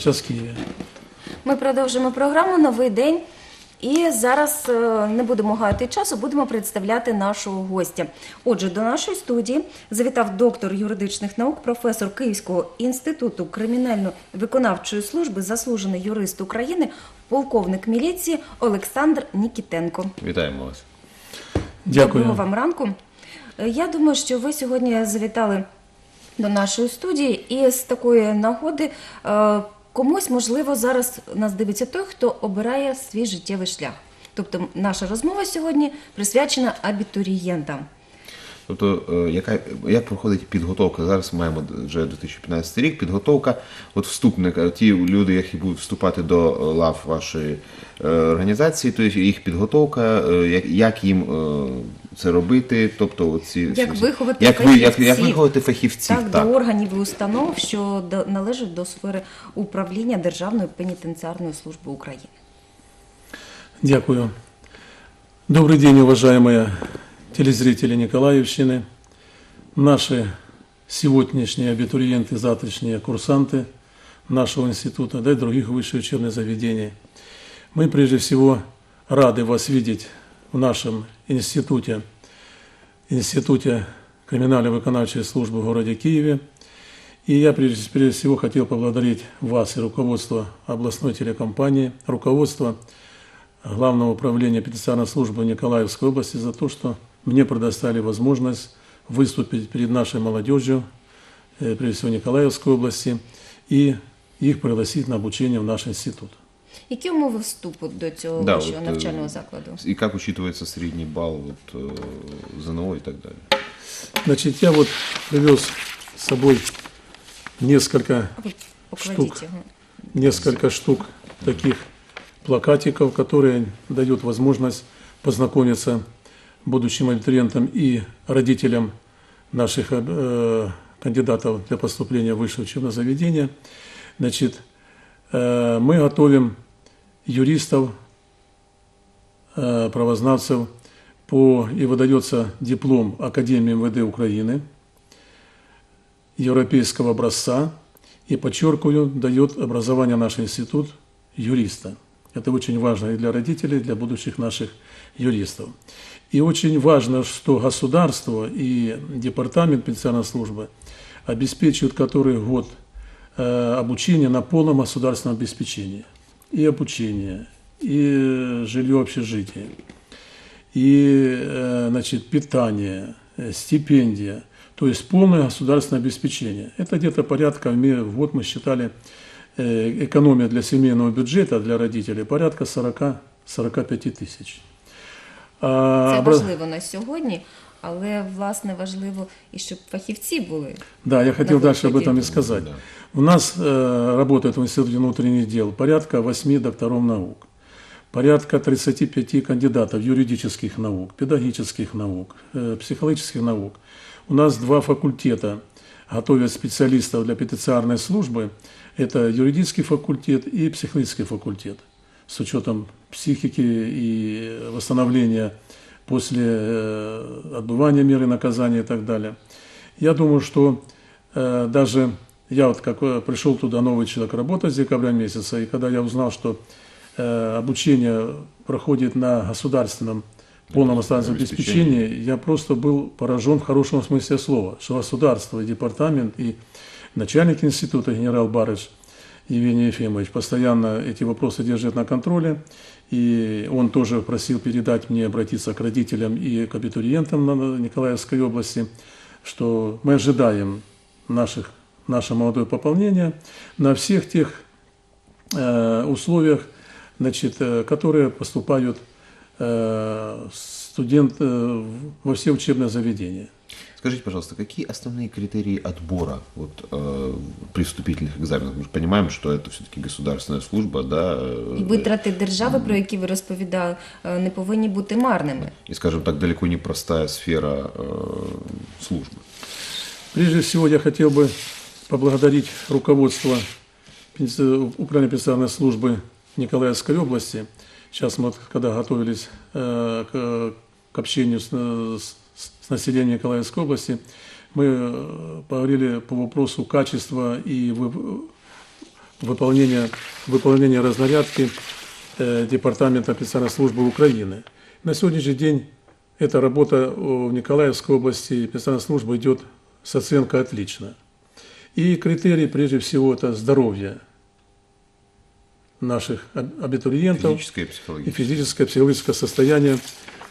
сейчас в Киеве. Ми продовжимо програму Новий день. І зараз е, не будемо гаяти часу, будемо представляти нашого гостя. Отже, до нашої студії завітав доктор юридичних наук, професор Київського інституту кримінально-виконавчої служби, заслужений юрист України, полковник міліції Олександр Нікітенко. Вітаємо вас. Дякую. Доброго вам ранку. Е, Я думаю, що ви сьогодні завітали до нашої студії, і з такої нагоди е, комусь, можливо, зараз нас дивиться той, хто обирає свій життєвий шлях. Тобто, наша розмова сьогодні присвячена абітурієнтам. Тобто, е, яка, як проходить підготовка? Зараз маємо вже 2015 рік. Підготовка от вступника, ті люди, які будуть вступати до е, лав вашої е, організації, то їх підготовка, як, як їм це робити, тобто оці Як виховати як, ви, як, як виховати фахівців, Так, так. до органів і установ, що до- належать до сфери управління Державної пенітенціарної служби України. Дякую. Добрый день, уважаемые телезрители Николаевщины, наши сегодняшние абитуриенты, завтрашние курсанты нашего института, да и других высших учебных заведений. Мы прежде всего рады вас видеть в нашем институте, институте криминально-виконавчей службы в городе Киеве. И я прежде, прежде всего хотел поблагодарить вас и руководство областной телекомпании, руководство Главного управления пенитенциарной службы Николаевской области за то, что мне предоставили возможность выступить перед нашей молодежью, э, прежде всего Николаевской области, и их пригласить на обучение в наш институт. Які умови вступу до цього Да, вищого от, е, навчального закладу? І як учитывается средний балл от, э, ЗНО и так далее? Значит, я вот привез с собой несколько, А ви покладіть штук. його. несколько штук таких плакатиков, которые дают возможность познакомиться будущим абитуриентам и родителям наших э, кандидатов для поступления в высшее учебное заведение. Значит, э, мы готовим юристов, э, правознавцев по, и выдается диплом Академии МВД Украины европейского образца и, подчеркиваю, дает образование наш институт юриста. Это очень важно и для родителей, и для будущих наших юристов. И очень важно, что государство и департамент пенсионной службы обеспечивают который год э, обучения на полном государственном обеспечении. И обучение, и жилье общежитие, и э, значит, питание, э, стипендия, то есть полное государственное обеспечение. Это где-то порядка, в год мы считали, экономия для семейного бюджета, для родителей, порядка 40-45 тысяч. А, Це обра- важливо на сьогодні, але власне важливо і щоб фахівці були. Да, я хотел на дальше об выходе. этом и сказать. Да. У нас э, работает в Институте внутренних дел порядка 8 докторов наук, порядка 35 кандидатов юридических наук, педагогических наук, э, психологических наук. У нас два факультета готовят специалистов для петициарной службы. Это юридический факультет и психологический факультет. С учетом психики и восстановления после э, отбывания меры наказания и так далее. Я думаю, что э, даже я вот как э, пришел туда новый человек работать с декабря месяца, и когда я узнал, что обучение проходит на государственном полном государственном Обеспечении. я просто был поражен в хорошем смысле слова, что государство и департамент и начальник института генерал Барыч Евгений Ефимович постоянно эти вопросы держит на контроле, и он тоже просил передать мне обратиться к родителям и к абитуриентам на Николаевской области, что мы ожидаем наших, наше молодое пополнение на всех тех э, условиях, значит, э, которые поступают э, студенты во все учебные заведения. Скажите, пожалуйста, какие основные критерии отбора вот, э, при вступительных экзаменах? Мы же понимаем, что это все-таки государственная служба, да? э, І витрати держави, про які ви розповідали, е, не повинні бути марними. и, скажем так, далеко не простая сфера э, службы. Прежде всего я хотел бы поблагодарить руководство пенси- Управления пенсионной службы Николаевской области. Сейчас мы, когда готовились э, к, общению с, с- населением Николаевской области, мы э, поговорили по вопросу качества и вы- выполнения, выполнения разнарядки э, Департамента специальной службы Украины. На сегодняшний день эта работа в Николаевской области специальной службы идет с оценкой «отлично». И критерий, прежде всего, это здоровье наших аб- абитуриентов Физическое и и психологическое. физическое, психологическое состояние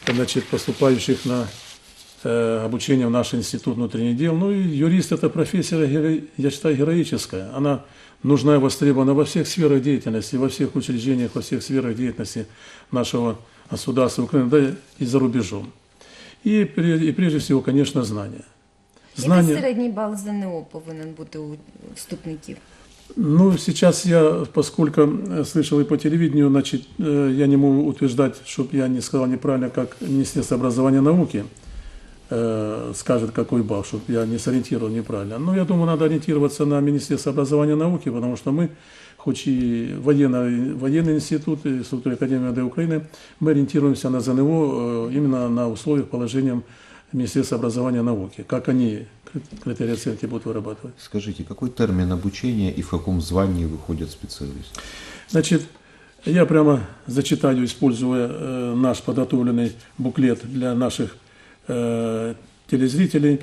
значит, поступающих на э, обучение в наш институт внутренних дел. Ну и юрист – это профессия, геро- я считаю, героическая. Она нужна и востребована во всех сферах деятельности, во всех учреждениях, во всех сферах деятельности нашего государства Украины, да и за рубежом. И, и прежде всего, конечно, знания. Який Знания. середній бал ЗНО повинен бути у вступників? Ну, сейчас я, поскольку э, слышал и по телевидению, значит, э, я не могу утверждать, чтобы я не сказал неправильно, как Министерство образования и науки э, скажет, какой балл, чтобы я не сориентировал неправильно. Но я думаю, надо ориентироваться на Министерство образования и науки, потому что мы, хоть и военный, военный институт, и структура Академии МВД Украины, мы ориентируемся на ЗНО э, именно на условиях положением Министерства образования и науки, как они кри- критерии оценки будут вырабатывать. Скажите, какой термин обучения и в каком звании выходит специалист? Значит, я прямо зачитаю, используя э, наш подготовленный буклет для наших э, телезрителей.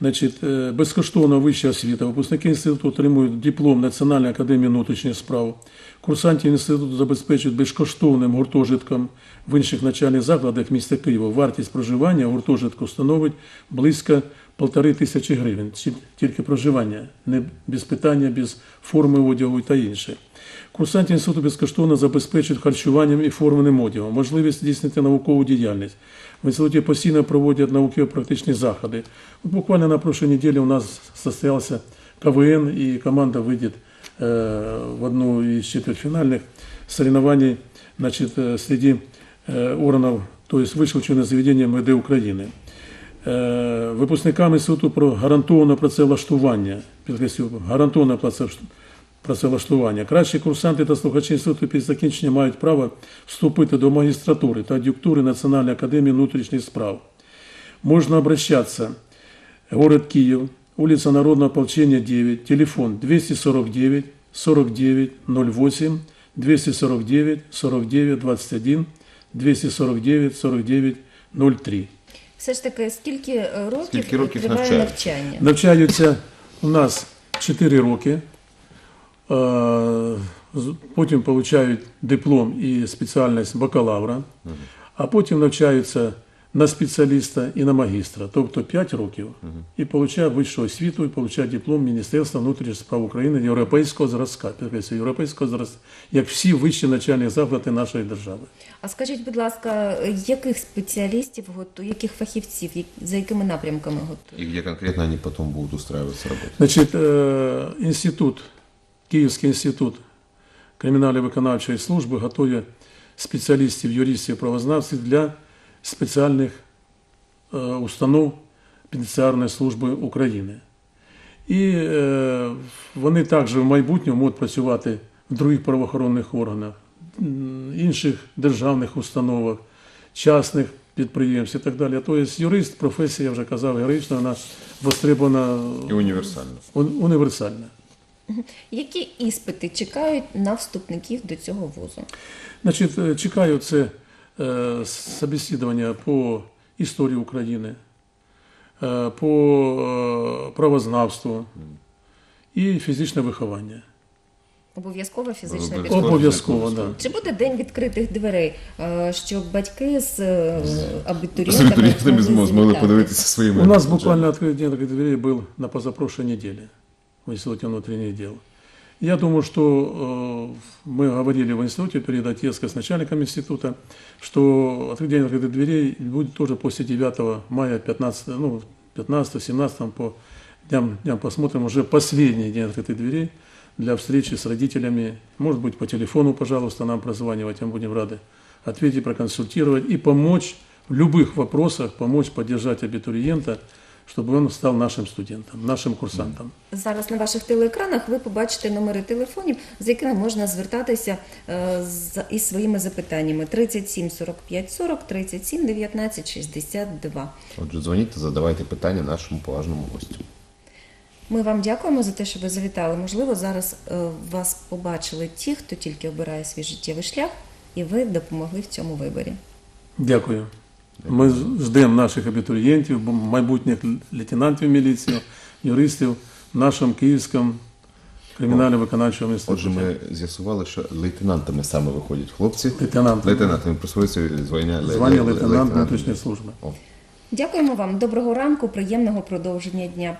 Значить, е, безкоштовна вища освіта. Випускники інституту отримують диплом Національної академії внутрішніх справ. Курсантів інституту забезпечують безкоштовним гуртожитком в інших навчальних закладах міста Києва. Вартість проживання гуртожитку становить близько полтори тисячі гривень. Ці- Тільки проживання, не без питання, без форми одягу та інше. Курсантів інституту безкоштовно забезпечують харчуванням і форменим одягом, можливість здійснити наукову діяльність. В інституті постійно проводять науково-практичні заходи. От буквально на прошлой неделе у нас состоялся КВН, и команда выйдет э, в одну из четвертьфинальных соревнований значит, э, среди э, органов, то есть высшего учебного заведения МВД України. Е, Випускникам інституту про гарантоване працевлаштування, підкреслюю, гарантоване працевлаштування. Кращі курсанти та слухачі інституту після закінчення мають право вступити до магістратури та ад'юнктури Національної академії внутрішніх справ. Можно обращаться. Город Киев, улица Народного ополчения 9, телефон 249 49 08, 249 49 21, 249 49 03. Все ж таки, скільки е, років, Скільки років триває навчання? навчання? Навчаються у нас 4 роки, е, потім отримують диплом і спеціальність бакалавра, а потім навчаються на спеціаліста і на магістра, тобто 5 років, і отримують вищу освіту, і отримують диплом Міністерства внутрішніх справ України європейського зразка, європейського зразка, як всі вищі навчальні заклади нашої держави. А скажіть, будь ласка, яких спеціалістів готують, яких фахівців, за якими напрямками готують? И где конкретно они потом будут устраиваться работать? Значить, е, інститут, Київський інститут кримінально-виконавчої служби готує спеціалістів, юристів, правознавців для спеціальних е, установ Пенітенціарної служби України. І е, вони також в майбутньому можуть працювати в других правоохоронних органах, інших державних установах, частних підприємств і так далі. Тобто юрист, професія, я вже казав, героїчна, вона востребована И универсально. Уни- Універсальне. Які іспити чекають на вступників до цього вузу? Значить, е, чекаю це е, собеседування по історії України, е, по е, правознавству і фізичне виховання. Обов'язково фізична Обов'язково. підготовка. Обов'язково, так. Чи буде день відкритих дверей, е, щоб батьки з е, З абітурієнтами, абитуриентами могли змогли завітати? подивитися своїми. У нас очима. буквально открытый день открытых дверей был на позапрошлой неделе в Институте внутренних дел. Я думаю, что э, мы говорили в институте перед отъездкой с начальником института, что открытый день открытых дверей будет тоже после 9 мая, 15, ну, 15-17 по дням, дням посмотрим, уже последний день открытых дверей для встречи с родителями. Может быть, по телефону, пожалуйста, нам прозванивать, мы будем рады ответить, проконсультировать и помочь в любых вопросах, помочь поддержать абитуриента, чтобы он стал нашим студентом, нашим курсантом. Зараз на ваших телеекранах ви побачите номери телефонів, з якими можна звертатися е, з- із своїми запитаннями 37 45 40, 37 19 62. Отже, дзвоніть та задавайте питання нашому поважному гостю. Ми вам дякуємо за те, що ви завітали. Можливо, зараз е, вас побачили ті, хто тільки обирає свій життєвий шлях, і ви допомогли в цьому виборі. Дякую. Ми ждемо наших абітурієнтів, бо- майбутніх лейтенантів міліції, юристів в нашому Київському кримінально-виконавчому інституті. Отже, ми з'ясували, що лейтенантами саме виходять хлопці. Лейтенантами. Лейтенантами присвоюється звання, Звання лейтенант внутрішньої служби. О. Дякуємо вам. Доброго ранку, приємного продовження дня.